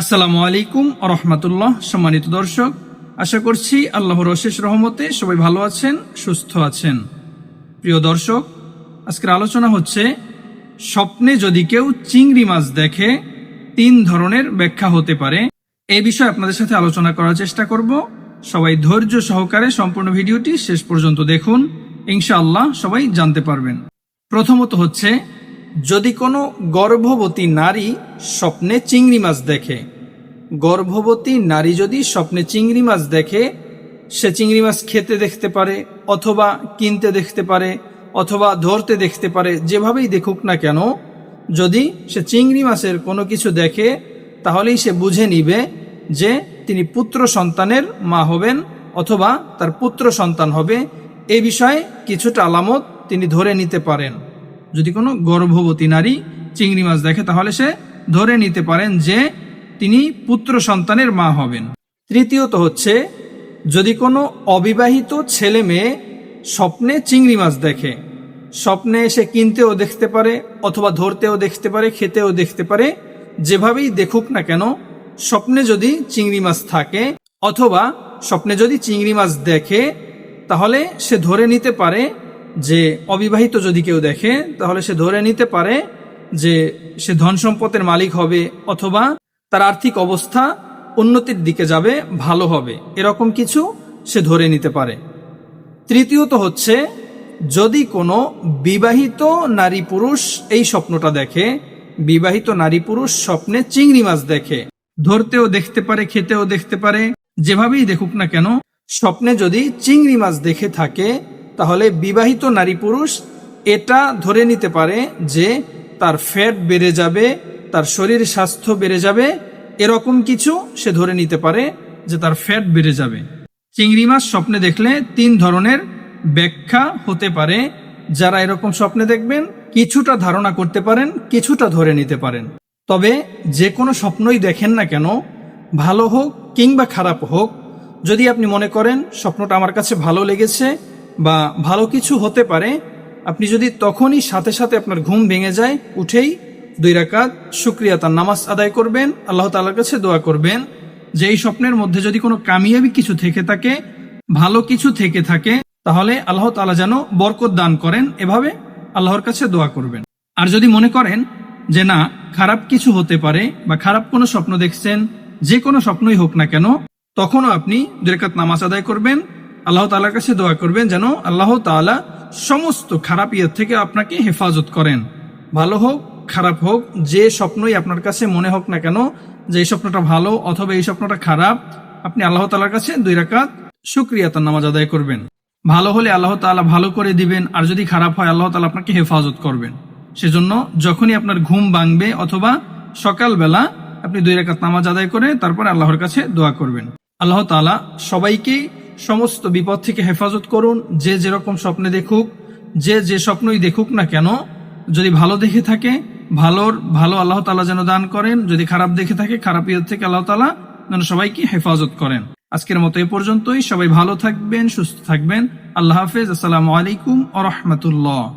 আসসালামু আলাইকুম রহমতুল্লাহ, সম্মানিত দর্শক, আশা করছি আল্লাহর অশেষ রহমতে সবাই ভালো আছেন, সুস্থ আছেন। প্রিয় দর্শক, আজকের আলোচনা হচ্ছে, স্বপ্নে যদি কেউ চিংড়ি মাছ দেখে, তিন ধরনের ব্যাখ্যা হতে পারে। এই বিষয়ে আপনাদের সাথে আলোচনা করার চেষ্টা করব। সবাই ধৈর্য সহকারে সম্পূর্ণ ভিডিওটি শেষ পর্যন্ত দেখুন, ইনশাআল্লাহ সবাই জানতে পারবেন। প্রথমত হচ্ছে যদি কোনো গর্ভবতী নারী স্বপ্নে চিংড়ি মাছ দেখে, গর্ভবতী নারী যদি স্বপ্নে চিংড়ি মাছ দেখে, সে চিংড়ি মাছ খেতে দেখতে পারে, অথবা কিনতে দেখতে পারে, অথবা ধরতে দেখতে পারে, যেভাবেই দেখুক না কেন, যদি সে চিংড়ি মাছের কোনো কিছু দেখে, তাহলেই সে বুঝে নিবে যে তিনি পুত্র সন্তানের মা হবেন অথবা তার পুত্র সন্তান হবে। এ বিষয়ে কিছুটা আলামত তিনি ধরে নিতে পারেন। যদি কোনো গর্ভবতী নারী চিংড়ি মাছ দেখে, তাহলে সে ধরে নিতে পারেন যে তিনি পুত্র সন্তানের মা হবেন। তৃতীয়ত হচ্ছে, যদি কোনো অবিবাহিত ছেলে মেয়ে স্বপ্নে চিংড়ি মাছ দেখে, স্বপ্নে সে কিনতেও দেখতে পারে অথবা ধরতেও দেখতে পারে, খেতেও দেখতে পারে, যেভাবেই দেখুক না কেন, স্বপ্নে যদি চিংড়ি মাছ থাকে অথবা স্বপ্নে যদি চিংড়ি মাছ দেখে, তাহলে সে ধরে নিতে পারে যে অবিবাহিত যদি কেউ দেখে, তাহলে সে ধরে নিতে পারে যে সে ধন সম্পদের মালিক হবে অথবা তার আর্থিক অবস্থা উন্নতির দিকে যাবে, ভালো হবে। এরকম কিছু সে ধরে নিতে পারে। তৃতীয়ত হচ্ছে, যদি কোনো বিবাহিত নারী পুরুষ এই স্বপ্নটা দেখে, বিবাহিত নারী পুরুষ স্বপ্নে চিংড়ি মাছ দেখে, ধরতেও দেখতে পারে, খেতেও দেখতে পারে, যেভাবেই দেখুক না কেন, স্বপ্নে যদি চিংড়ি মাছ দেখে থাকে তাহলে বিবাহিত নারী পুরুষ এটা ধরে নিতে পারে যে তার ফ্যাট বেড়ে যাবে, তার শরীর স্বাস্থ্য বেড়ে যাবে, এরকম কিছু সে ধরে নিতে পারে যে তার ফ্যাট বেড়ে যাবে। চিংড়ি মাছ স্বপ্নে দেখলে তিন ধরনের ব্যাখ্যা হতে পারে। যারা এরকম স্বপ্নে দেখবেন, কিছুটা ধারণা করতে পারেন, কিছুটা ধরে নিতে পারেন। তবে যে কোনো স্বপ্নই দেখেন না কেন, ভালো হোক কিংবা খারাপ হোক, যদি আপনি মনে করেন স্বপ্নটা আমার কাছে ভালো লেগেছে বা ভালো কিছু হতে পারে, আপনি যদি তখনই সাথে সাথে আপনার ঘুম ভেঙে যায়, উঠেই দুই রাকাত শুক্রিয়া তার নামাজ আদায় করবেন, আল্লাহ তালার কাছে দোয়া করবেন। যে এই স্বপ্নের মধ্যে যদি কোনো কামিয়াবি কিছু থেকে থাকে, ভালো কিছু থেকে থাকে, তাহলে আল্লাহ তালা যেন বরকত দান করেন, এভাবে আল্লাহর কাছে দোয়া করবেন। আর যদি মনে করেন যে না, খারাপ কিছু হতে পারে বা খারাপ কোনো স্বপ্ন দেখছেন, যে কোনো স্বপ্নই হোক না কেন, তখনও আপনি দুরেকাত নামাজ আদায় করবেন আল্লাহ তালার কাছে দোয়া করবেন যেন আল্লাহ তাআলা সমস্ত খারাপ ইয়ের থেকে আপনাকে হেফাজত করেন। ভালো হোক, খারাপ হোক, যে স্বপ্নই আপনার কাছে মনে হোক না কেন, যে এই স্বপ্নটা ভালো অথবা এই স্বপ্নটা খারাপ, আপনি আল্লাহ তালার কাছে দুই রাকাত শুক্রিয়া তার নামাজ আদায় করবেন। ভালো হলে আল্লাহ তাআলা ভালো করে দিবেন, আর যদি খারাপ হয় আল্লাহ তালা আপনাকে হেফাজত করবেন। সেজন্য যখনই আপনার ঘুম ভাঙবে অথবা সকালবেলা আপনি দুই রাকাত নামাজ আদায় করে তারপরে আল্লাহর কাছে দোয়া করবেন। আল্লাহ তাআলা সবাইকে সমস্ত বিপদ থেকে হেফাজত করুন, যে যেরকম স্বপ্নে দেখুক, যে যে স্বপ্নই দেখুক না কেন, যদি ভালো দেখে থাকে, ভালোর, ভালো আল্লাহ তালা যেন দান করেন, যদি খারাপ দেখে থাকে খারাপ ইয়ে থেকে আল্লাহ তালা যেন সবাইকে হেফাজত করেন। আজকের মতো এ পর্যন্তই, সবাই ভালো থাকবেন, সুস্থ থাকবেন, আল্লাহ হাফেজ, আসসালামু আলাইকুম আ রহমতুল্লাহ।